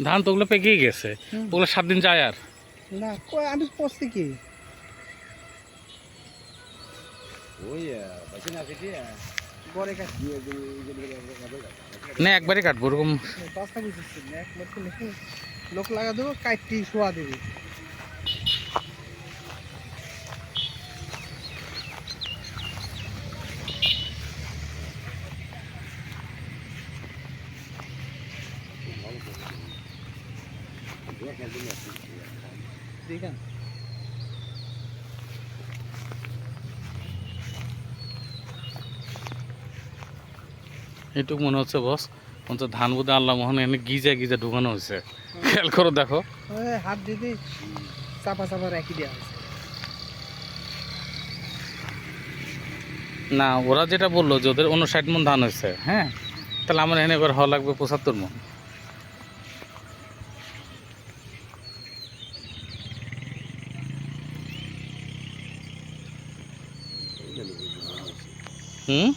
ধান তো ওগুলো পেকেই গেছে। ওগুলো সাত দিন যায় আর না কই আমি পড়ছি কি না একবারই কাটবো ওরকম লোক লোক লাগা দেবো কাটটি শোয়া দেবে দেখেন। এটুকু মনে হচ্ছে বস অন্তত ধান বোধহয় আল্লাহ মোহন এনে গিজা গিজা ঢুকানো হয়েছে। খেয়াল করো দেখো। হাত দিতে চাপা চাপা রাখি দেওয়া আছে না ওরা যেটা বলল যে ওদের উনষাট মন ধান হয়েছে হ্যাঁ? তাহলে আমার এনে এবার হওয়া লাগবে পঁচাত্তর মন। হুম?